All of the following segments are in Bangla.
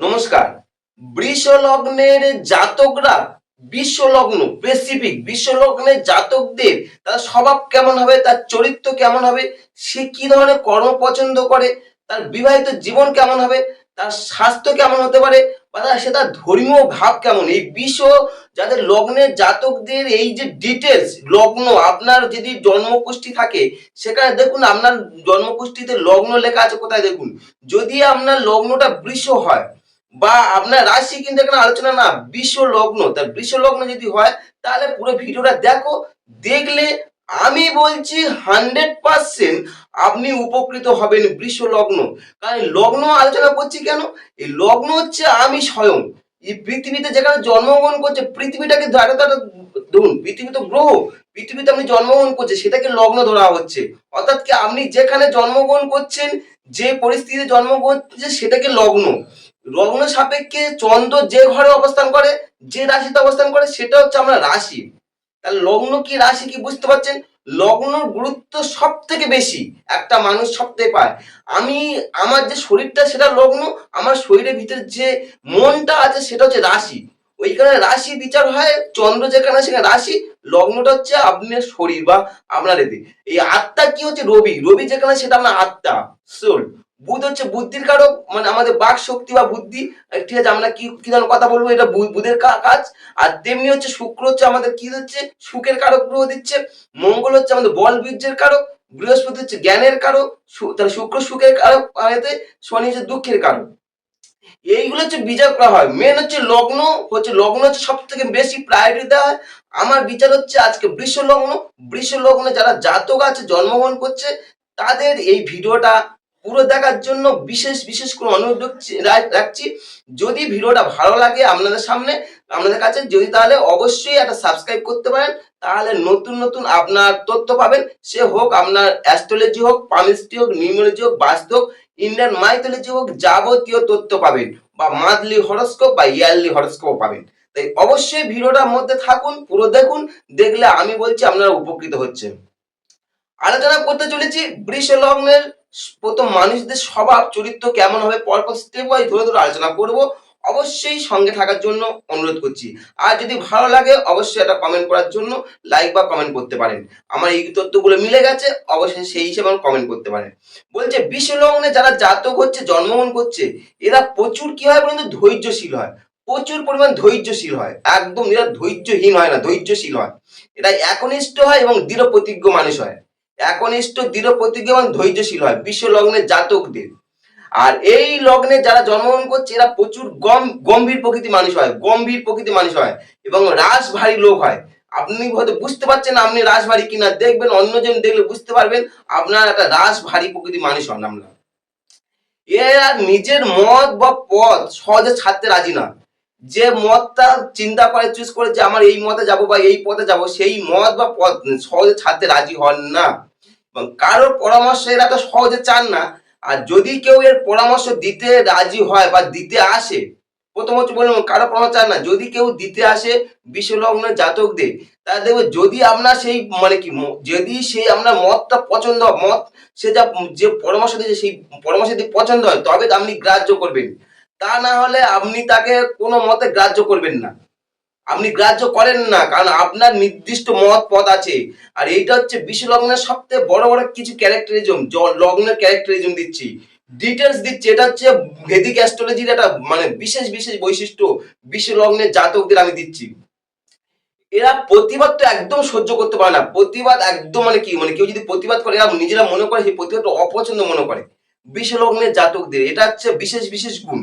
নমস্কার। বৃষ লগ্নের জাতকরা বিশ্ব লগ্ন স্পেসিফিক বিশ্ব লগ্নের জাতকদের তার স্বভাব কেমন হবে, তার চরিত্র কেমন হবে, সে কি ধরনের কর্ম পছন্দ করে, তার বিবাহিত জীবন কেমন হবে, তার স্বাস্থ্য কেমন হতে পারে বা তার সে তার ধর্মীয় ভাব কেমন? এই বিশ্ব যাদের লগ্নের জাতকদের এই যে ডিটেলস লগ্ন, আপনার যদি জন্মকুষ্ঠী থাকে, সেখানে দেখুন আপনার জন্মকুষ্ঠীতে লগ্ন লেখা আছে, কোথায় দেখুন? যদি আপনার লগ্নটা বৃষ হয় বা আপনার রাশি কিন্তু এখানে আলোচনা না বিশ্ব লগ্ন তার বিশ্ব লগ্ন যদি হয়, তাহলে পুরো ভিডিওটা দেখো, দেখলে আমি বলছি হান্ড্রেড পার্সেন্ট আপনি উপকৃত হবেন বৃষ লগ্ন কারণ লগ্ন আলোচনা করছি কেন? এই লগ্ন হচ্ছে আমি স্বয়ং। এই পৃথিবীতে যেখানে জন্মগ্রহণ করছে, পৃথিবীটাকে ধরে ধরে ধরুন, পৃথিবী তো গ্রহ, পৃথিবীতে আপনি জন্মগ্রহণ করছে, সেটাকে লগ্ন ধরা হচ্ছে। অর্থাৎ কি আপনি যেখানে জন্মগ্রহণ করছেন, যে পরিস্থিতিতে জন্মগ্রহণ করছে সেটাকে লগ্ন। লগ্ন সাপেক্ষে চন্দ্র যে ঘরে অবস্থান করে, যে রাশিতে অবস্থান করে, সেটা হচ্ছে আমরা রাশি। তাহলে লগ্ন কি, রাশি কি বুঝতে পারছেন? লগ্ন গুরুত্ব সব থেকে বেশি একটা মানুষ সব থেকে পায়। আমি, আমার যে শরীরটা, সেটা লগ্ন, আমার শরীরের ভিতরে যে মনটা আছে, সেটা হচ্ছে রাশি। ওইখানে রাশি বিচার হয়, চন্দ্র যেখানে সেখানে রাশি। লগ্নটা হচ্ছে আপনার শরীর বা আপনার এতে। এই আত্মা কি হচ্ছে? রবি। রবি যেখানে সেটা আপনার আত্মা। সোল বুধ হচ্ছে বুদ্ধির কারক মানে আমাদের বাক শক্তি বা বুদ্ধি। ঠিক আছে, আমরা কি কি ধরনের কথা বলব? এটা বুধের কাজ। আর তেমনি হচ্ছে শুক্র হচ্ছে আমাদের কি হচ্ছে? সুখের কারক গ্রহ দিচ্ছে। মঙ্গল হচ্ছে আমাদের বল বীর্যের কারক। বৃহস্পতি হচ্ছে জ্ঞানের কারক। তাহলে শুক্র সুখের কারক শনি হচ্ছে দুঃখের কারক। এইগুলো হচ্ছে বিচার করা হয়। মেন হচ্ছে লগ্ন হচ্ছে লগ্ন হচ্ছে সব থেকে বেশি প্রায়োরিটি দেওয়া হয়। আমার বিচার হচ্ছে আজকে বৃষ লগ্ন বৃষ লগ্নে যারা জাতক আছে, জন্মগ্রহণ করছে, তাদের এই ভিডিওটা পুরো দেখার জন্য বিশেষ বিশেষ করে অনুরোধ রাখছি- যদি ভিডিওটা ভালো লাগে আপনাদের সামনে, আপনাদের কাছে যদি তাহলে অবশ্যই একটা সাবস্ক্রাইব করতে পারেন, তাহলে নতুন নতুন আপনার তথ্য পাবেন। সে হোক আপনার অ্যাস্ট্রোলজি হোক পামিস্ট্রি হোক নিউমোলজি হোক বাস্তু হোক ইন্ডিয়ান মাইথোলজি হোক, যাবতীয় তথ্য পাবেন। বা মান্থলি হরস্কোপ বা ইয়ারলি হরস্কোপ পাবেন। তাই অবশ্যই ভিডিওটার মধ্যে থাকুন, পুরো দেখুন, দেখলে আমি বলছি আপনারা উপকৃত হচ্ছেন। আলোচনা করতে চলেছি বৃষ লগ্নের প্রথম মানুষদের স্বভাব, চরিত্র কেমন হবে, পরপর স্টেপ ওয়াইজ ধরে ধরে আলোচনা করব। অবশ্যই সঙ্গে থাকার জন্য অনুরোধ করছি। আর যদি ভালো লাগে, অবশ্যই একটা কমেন্ট করার জন্য লাইক বা কমেন্ট করতে পারেন। আমার এই তথ্যগুলো মিলে গেছে, অবশ্যই সেই হিসেবে আমার কমেন্ট করতে পারেন। বলছে, বিশ্বলগ্নে যারা জাতক হচ্ছে, জন্মগ্রহণ করছে, এরা প্রচুর কি হয় বলুন ধৈর্যশীল হয়। প্রচুর পরিমাণ ধৈর্যশীল হয়। একদম এরা ধৈর্যহীন হয় না, ধৈর্যশীল হয়। এরা একনিষ্ঠ হয় এবং দৃঢ় প্রতিজ্ঞ মানুষ হয়। একনিষ্ঠ, দৃঢ় প্রতিজ্ঞ এবং ধৈর্যশীল হয় বিশ্ব লগ্নের জাতকদের। আর এই লগ্নে যারা জন্মগ্রহণ করছে, এরা প্রচুর গম, গম্ভীর প্রকৃতি মানুষ হয়, গম্ভীর প্রকৃতি মানুষ হয় এবং রাস ভারী লোক হয়। আপনি হয়তো বুঝতে পারছেন আপনি রাস ভারী কিনা, দেখবেন অন্যজন দেখলে বুঝতে পারবেন আপনার একটা রাস ভারী প্রকৃতি মানুষ হন আমরা। এরা নিজের মত বা পথ সহজে ছাড়তে রাজি না। যে মতটা চিন্তা করে চুজ করে যে, আমার এই মতে যাব বা এই পথে যাব, সেই মত বা পথ সহজে ছাড়তে রাজি হন না। এবং কারোর পরামর্শ এরা তো সহজে চান না। আর যদি কেউ এর পরামর্শ দিতে রাজি হয় বা দিতে আসে, প্রথম হচ্ছে বললাম কারও পরামর্শ চান না, যদি কেউ দিতে আসে বিশ্বলগ্ন জাতকদের, তাহলে দেখবে যদি আপনার সেই মানে কি যদি সেই আপনার মতটা পছন্দ, মত সে যা যে পরামর্শ দিয়েছে, সেই পরামর্শ যদি পছন্দ হয় তবে আপনি গ্রাহ্য করবেন। তা না হলে আপনি তাকে কোনো মতে গ্রাহ্য করবেন না। আপনি গ্রাহ্য করেন না, কারণ আপনার নির্দিষ্ট মত পথ আছে। আর এইটা হচ্ছে বিশ্ব লগ্নের সবথেকে বড় বড় কিছু ক্যারেক্টারিজম লগ্নের ক্যারেক্টারিজম দিচ্ছি। ডিটেলস দিচ্ছি, এটা হচ্ছে ভেদিক অ্যাস্ট্রোলজির একটা মানে বিশেষ বিশেষ বৈশিষ্ট্য বিশ্ব লগ্নের জাতকদের আমি দিচ্ছি। এরা প্রতিবাদ তো একদম সহ্য করতে পারে না। প্রতিবাদ একদম মানে কি? মানে কেউ যদি প্রতিবাদ করে, এরা নিজেরা মনে করে সেই প্রতিবাদটা অপছন্দ মনে করে। বিশ্ব লগ্নের জাতকদের, এটা হচ্ছে বিশেষ বিশেষ গুণ।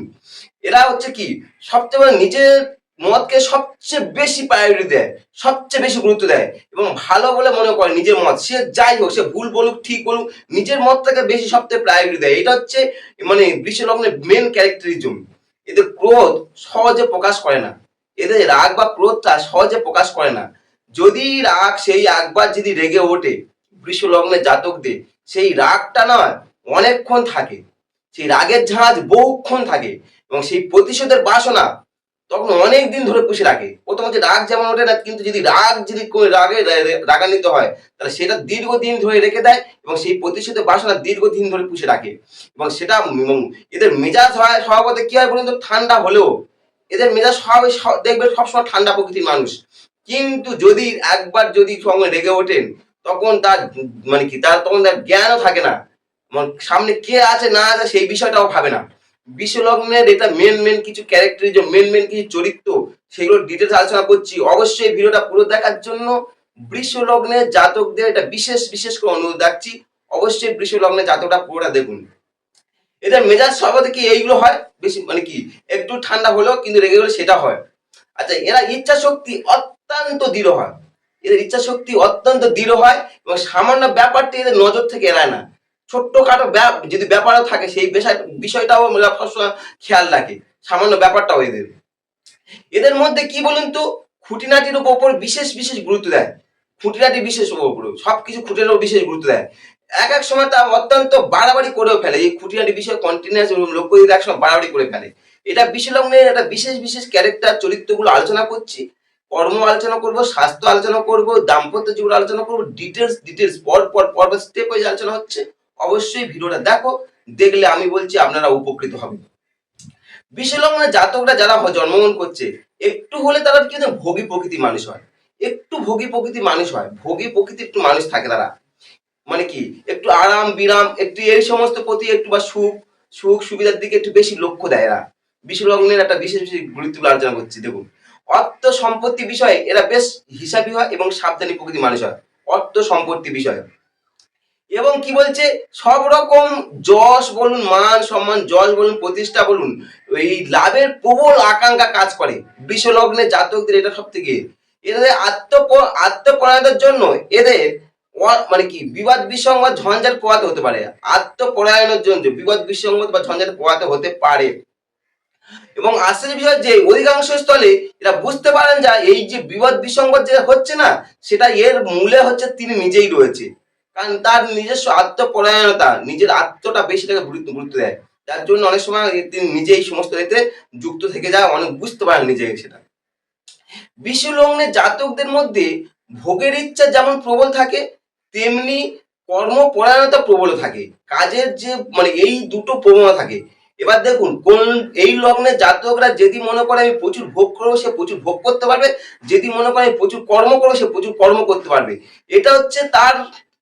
এরা হচ্ছে কি? সবচেয়ে নিজের মতকে সবচেয়ে বেশি প্রায়োরিটি দেয়, সবচেয়ে বেশি গুরুত্ব দেয় এবং ভালো বলে মনে করে নিজের মত সে যাই হোক, সে ভুল বলুক, ঠিক বলুক, নিজের মতটাকে বেশি সবচেয়ে প্রায়োরিটি দেয়। এটা হচ্ছে মানে বিশ্ব লগ্নের মেন ক্যারেক্টারিজম এদের ক্রোধ সহজে প্রকাশ করে না। এদের রাগ বা ক্রোধটা সহজে প্রকাশ করে না। যদি রাগ, সেই একবার যদি রেগে ওঠে বৃষ লগ্নের জাতকদের, সেই রাগটা নয় অনেকক্ষণ থাকে। সেই রাগের ঝাঁজ বহুক্ষণ থাকে এবং সেই প্রতিশোধের বাসনা তখন অনেক দিন ধরে পুষে রাখে। প্রথম হচ্ছে রাগ যেমন ওঠে না, কিন্তু যদি রাগ যদি রাগে রাগান্বিত হয়, তাহলে সেটা দীর্ঘদিন ধরে রেখে দেয় এবং সেই প্রতিশোধের বাসনা দীর্ঘদিন ধরে পুষে রাখে। এবং সেটা এদের মেজাজ হয় স্বভাবতে কি হয় বলুন তো, ঠান্ডা হলেও। এদের মেজাজ স্বভাবে দেখবেন সবসময় ঠান্ডা প্রকৃতির মানুষ। কিন্তু যদি একবার যদি সঙ্গে রেগে ওঠেন, তখন তার মানে কি, তার তখন তার জ্ঞানও থাকে না। মানে সামনে কে আছে না আছে সেই বিষয়টাও ভাবে না। বিশ্বলগ্নের এটা মেন মেন কিছু ক্যারেক্টারিজম মেন মেন কিছু চরিত্র সেগুলো ডিটেলস আলোচনা করছি। অবশ্যই ভিডিওটা পুরো দেখার জন্য বৃষলগ্নের জাতকদের এটা বিশেষ বিশেষ করে অনুরোধ রাখছি। অবশ্যই বৃষলগ্নের জাতকটা পুরোটা দেখুন। এদের মেজাজ সর্বদা কি এইগুলো হয়? বেশি মানে কি, একটু ঠান্ডা হলেও কিন্তু রেগে গেলে সেটা হয়। আচ্ছা এরা ইচ্ছা শক্তি অত্যন্ত দৃঢ় হয়। এদের ইচ্ছা শক্তি অত্যন্ত দৃঢ় হয় এবং সামান্য ব্যাপারটি এদের নজর থেকে এড়ায় না। ছোট্টখাটো যদি ব্যাপারও থাকে, সেই বিষয়, বিষয়টাও এরা সবসময় খেয়াল রাখে। সামান্য ব্যাপারটাও এদের। এদের মধ্যে কি বলুন তো, খুঁটিনাটির উপর বিশেষ বিশেষ গুরুত্ব দেয়। খুঁটিনাটি বিশেষ উপর, সবকিছু খুঁটিনাটির বিশেষ গুরুত্ব দেয়। এক এক সময় তা অত্যন্ত বাড়াবাড়ি করেও ফেলে। এই খুঁটিনাটি বিষয় কন্টিনিউয়াস লক্ষ্য দিতে একসময় বাড়াবাড়ি করে ফেলে। এটা বিশ্বলগ্নের একটা বিশেষ বিশেষ ক্যারেক্টার চরিত্রগুলো আলোচনা করছি। কর্ম আলোচনা করব, স্বাস্থ্য আলোচনা করব, দাম্পত্য জীবন আলোচনা করব ডিটেলস ডিটেলস পর পর পর স্টেপ ওয়াইজ আলোচনা হচ্ছে। অবশ্যই ভিডিওটা দেখো, দেখলে আমি বলছি আপনারা উপকৃত হবেন। বিশ্বলগ্নের জাতকরা যারা জন্মগ্রহণ করছে, একটু হলে তারা কিন্তু ভোগী প্রকৃতির মানুষ হয়। একটু ভোগী প্রকৃতির মানুষ হয়, ভোগী প্রকৃতির একটু মানুষ থাকে তারা। মানে কি, একটু আরাম, বিরাম, একটু এই সমস্ত প্রতি একটু বা সুখ সুখ সুবিধার দিকে একটু বেশি লক্ষ্য দেয় এরা। বিশ্বলগ্নের একটা বিশেষ বিশেষ গুরুত্বগুলো আলোচনা করছি, দেখুন। অর্থ সম্পত্তি বিষয়ে এরা বেশ হিসাবী হয় এবং সাবধানী প্রকৃতির মানুষ হয়। অর্থ সম্পত্তি বিষয়ে। এবং কি বলছে? সব রকম যশ বলুন, মান সম্মান, যশ বলুন, প্রতিষ্ঠা বলুন, এই লাভের প্রবল আকাঙ্ক্ষা কাজ করে। বিশ্বলগ্নে জাতকদের এটা সব থেকে এদের আত্মপ আত্মপরায়ণতার জন্য এদের মানে কি, বিবাদ বিসঙ্গত ঝঞ্ঝাট পোয়াতে হতে পারে। আত্মপরায়ণের জন্য বিবাদ বিসঙ্গত বা ঝঞ্ঝাট পোয়াতে হতে পারে। এবং আশ্চর্য বিষয় যে, অধিকাংশ স্থলে এরা বুঝতে পারেন যা, এই যে বিবাদ বিসঙ্গত যে হচ্ছে না, সেটা এর মূলে হচ্ছে তিনি নিজেই রয়েছে। কারণ তার নিজস্ব আত্মপরায়ণতা, নিজের আত্মটা বেশি তাকে গুরুত্ব দেয়। যার জন্য অনেক সময় তিনি নিজেই সমস্ত এতে যুক্ত থেকে যায়, অনেক বুঝতে পারেন নিজে সেটা। বিশ্বলগ্নে জাতকদের মধ্যে ভোগের ইচ্ছা যেমন প্রবল থাকে, তেমনি কর্মপরায়ণতা প্রবল থাকে। কাজের যে মানে এই দুটো প্রবণতা থাকে। এবার দেখুন, কোন, এই লগ্নে জাতকরা যদি মনে করে আমি প্রচুর ভোগ করব, সে প্রচুর ভোগ করতে পারবে। যদি মনে করে আমি প্রচুর কর্ম করব, সে প্রচুর কর্ম করতে পারবে। এটা হচ্ছে তার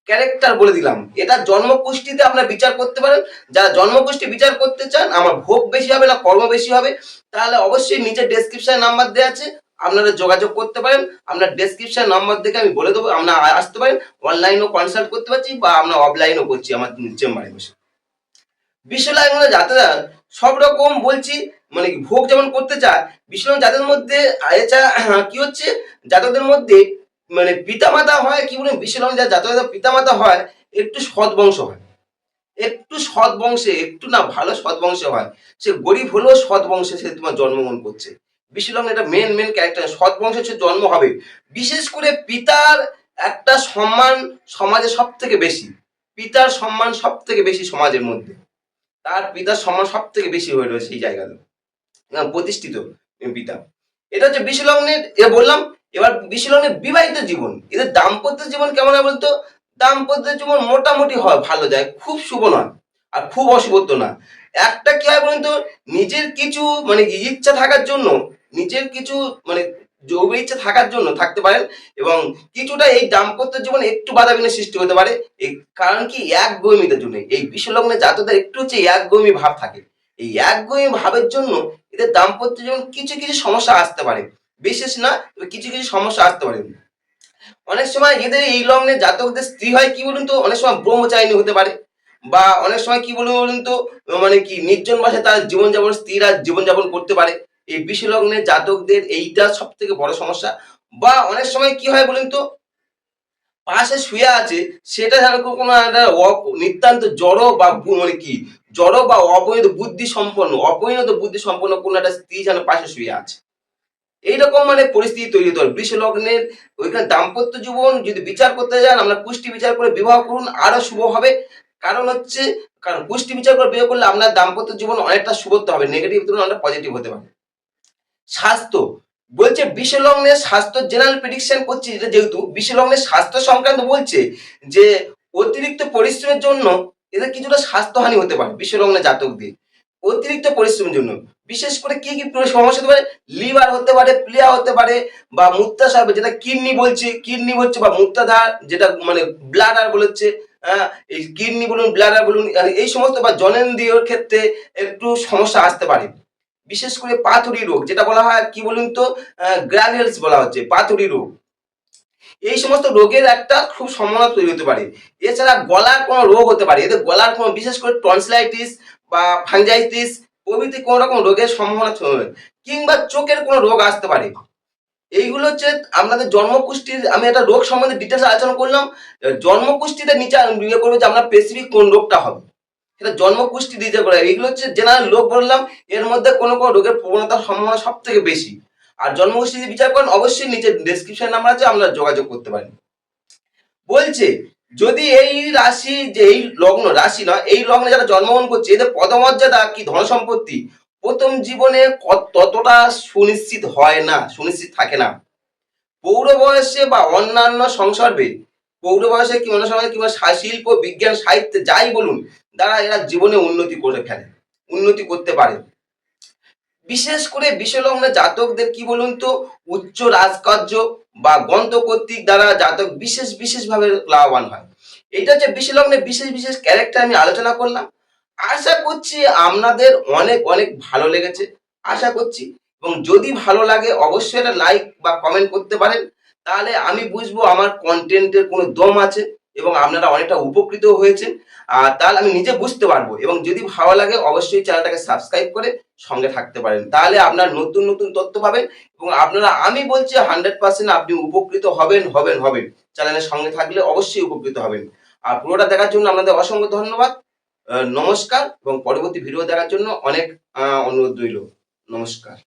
ক্যারেক্টার বলে দিলাম। এটা জন্মকুষ্ঠিতে আপনারা বিচার করতে পারেন। যারা জন্মকুষ্ঠি বিচার করতে চান, আমার ভোগ বেশি হবে না, কর্ম বেশি হবে, তাহলে অবশ্যই নিচে ডেসক্রিপশনে নাম্বার দেওয়া আছে। আপনারা যোগাযোগ করতে পারেন। আপনার ডেসক্রিপশন নাম্বার দেখে আমি বলে দেবো, আপনারা আসতে পারেন। অনলাইনও কনসাল্ট করতে পারছি বা আমরা অফলাইনও করছি আমার চেম্বারে বসে। বিশ্বলায় মানে যাত্রা সব রকম বলছি মানে ভোগ যেমন করতে চায় বিশ্বলায় জাতের মধ্যে এছাড়া কি হচ্ছে জাতকদের মধ্যে মানে পিতামাতা হয়, কি বলুন বিশ্বলায় যা জাতকদের পিতামাতা হয়, একটু সৎ বংশ হয়। একটু সৎ বংশে, একটু না ভালো সৎ বংশে হয়। সে গরিব হলেও সৎ বংশে সে তোমার জন্মগ্রহণ করছে। বিশ্বলগ্ন এটা মেন মেন ক্যারেক্টার সৎ বংশে সে জন্ম হবে। বিশেষ করে পিতার একটা সম্মান সমাজে সব থেকে বেশি। পিতার সম্মান সব থেকে বেশি সমাজের মধ্যে। তার পিতার সম্মান সব থেকে বেশি হয়ে রয়েছে সেই জায়গাতে। প্রতিষ্ঠিত পিতা। এটা হচ্ছে বিশ্বলগ্নের এ বললাম এবার বিশ্বলগ্নের বিবাহিত জীবন। এদের দাম্পত্য জীবন কেমন হয় বলতো? দাম্পত্য জীবন মোটামুটি হয়, ভালো যায়, খুব শুভ নয়, আর খুব অশুভত্ব না। একটা কি হয় বলুন তো, নিজের কিছু মানে ইচ্ছা থাকার জন্য, নিজের কিছু মানে যৌব ইচ্ছা থাকার জন্য থাকতে পারেন, এবং কিছুটা এই দাম্পত্য জীবন একটু বাধা বিঘ্নের সৃষ্টি হতে পারে। এই কারণ কি? এক গৌমিতার জন্য। এই বিশ্বলগ্নে জাতকদের একটু হচ্ছে এক গৌমি ভাব থাকে। এই এক গৌমি ভাবের জন্য এদের দাম্পত্য জীবন কিছু কিছু সমস্যা আসতে পারে। বিশেষ না কিছু কিছু সমস্যা আসতে পারে। অনেক সময় এদের এই লগ্নে জাতকদের স্ত্রী হয় কি বলুন তো? অনেক সময় ব্রহ্মচারিণী হতে পারে। বা অনেক সময় কি বলুন বলুন তো? মানে কি নির্জন বাসে তার জীবনযাপন, স্ত্রীরা জীবনযাপন করতে পারে। এই বিশ্বলগ্নের জাতকদের এইটা সব থেকে বড় সমস্যা। বা অনেক সময় কি হয় বলুন তো? পাশে শুয়ে আছে, সেটা যেন কোনো একটা নিতান্ত জড় বা মানে কি, জড়ো বা অপরিণত বুদ্ধি সম্পন্ন অপরিণত বুদ্ধি সম্পন্ন কোনো একটা স্ত্রী যেন পাশে শুয়ে আছে। এইরকম মানে পরিস্থিতি তৈরি হতে পারে। বৃষলগ্নের ওইখানে দাম্পত্য জীবন যদি বিচার করতে যান, আমরা পুষ্টি বিচার করে বিবাহ করুন, আরও শুভ হবে। কারণ হচ্ছে, কারণ পুষ্টি বিচার করে বিয়ে করলে আপনার দাম্পত্য জীবন অনেকটা শুভত্ব হবে নেগেটিভ তুলনায় অনেকটা পজিটিভ হতে পারে। স্বাস্থ্য, বলছে বিশ্বলগ্নের স্বাস্থ্য জেনারেল প্রেডিকশন করছে যেটা যেহেতু বিশ্বলগ্নের স্বাস্থ্য সংক্রান্ত বলছে যে অতিরিক্ত পরিশ্রমের জন্য এদের কিছুটা স্বাস্থ্যহানি হতে পারে বিশ্বলগ্নের জাতকদের অতিরিক্ত পরিশ্রমের জন্য। বিশেষ করে কি কি সমস্যা হতে পারে? লিভার হতে পারে প্লেয়া হতে পারে, বা মূত্রাশয় যেটা কিডনি বলছে কিডনি বলছে বা মূত্রাধার, যেটা মানে ব্লাডার বলেছে হ্যাঁ এই কিডনি বলুন ব্লাডার বলুন এই সমস্ত বা জনেন্দ্রিয়র ক্ষেত্রে একটু সমস্যা আসতে পারে। বিশেষ করে পাথুরি রোগ, যেটা বলা হয় কি বলুন তো গ্রাভেলস বলা হচ্ছে, পাথুরি রোগ। এই সমস্ত রোগের একটা খুব সম্ভাবনা তৈরি হতে পারে। এছাড়া গলার কোনো রোগ হতে পারে এদের গলার কোনো, বিশেষ করে টনসিলাইটিস বা ফাঙ্গাইটিস প্রভৃতি কোনো রকম রোগের সম্ভাবনা। কিংবা চোখের কোনো রোগ আসতে পারে। এইগুলো হচ্ছে আপনাদের জন্মকুষ্ঠির আমি একটা রোগ সম্বন্ধে ডিটেলস আলোচনা করলাম। জন্মকুষ্ঠিতে নিচে ইয়ে করবে যে আপনার স্পেসিফিক কোন রোগটা হবে। সেটা জন্মকুষ্ঠি দিতে করে, এইগুলো হচ্ছে জেনারেল রোগ বললাম, এর মধ্যে কোনো কোনো রোগের প্রবণতার সম্ভাবনা সব থেকে বেশি। আর জন্মকুষ্ঠি যদি বিচার করেন, অবশ্যই নিচে ডেসক্রিপশন নাম্বার আছে আপনারা যোগাযোগ করতে পারেন বলছে যদি এই রাশি যে এই লগ্ন, রাশি নয় এই লগ্নে যারা জন্মগ্রহণ করছে, এদের পদমর্যাদা কি ধন সম্পত্তি? প্রথম জীবনে ততটা সুনিশ্চিত হয় না, সুনিশ্চিত থাকে না। পৌর বয়সে বা অন্যান্য সংসর্গে, পৌর বয়সে কি অন্য কিংবা শিল্প, বিজ্ঞান, সাহিত্যে যাই বলুন, তারা এরা জীবনে উন্নতি করে ফেলে, উন্নতি করতে পারে। বিশেষ করে বিশ্বলগ্নের জাতকদের কি বলুন তো, উচ্চ রাজকার্য বা গন্ত কর্তৃক দ্বারা জাতক বিশেষ বিশেষভাবে লাভবান হয়। এটা হচ্ছে বিশ্বলগ্নের বিশেষ বিশেষ ক্যারেক্টার আমি আলোচনা করলাম। আশা করছি আপনাদের অনেক অনেক ভালো লেগেছে। আশা করছি। এবং যদি ভালো লাগে অবশ্যই একটা লাইক বা কমেন্ট করতে পারেন। তাহলে আমি বুঝব আমার কন্টেন্টের কোনো দম আছে। এবং আপনারা অনেকটা উপকৃত হয়েছেন। আর তাহলে আমি নিজে বুঝতে পারব এবং যদি ভালো লাগে অবশ্যই চ্যানেলটাকে সাবস্ক্রাইব করে সঙ্গে থাকতে পারেন। তাহলে আপনার নতুন নতুন তথ্য পাবেন এবং আপনারা, আমি বলছি হান্ড্রেড পার্সেন্ট আপনি উপকৃত হবেন হবেন হবেন। চ্যানেলের সঙ্গে থাকলে অবশ্যই উপকৃত হবেন। আর পুরোটা দেখার জন্য আপনাদের অসংখ্য ধন্যবাদ। নমস্কার এবং পরবর্তী ভিডিও দেখার জন্য অনেক অনুরোধ রইল। নমস্কার।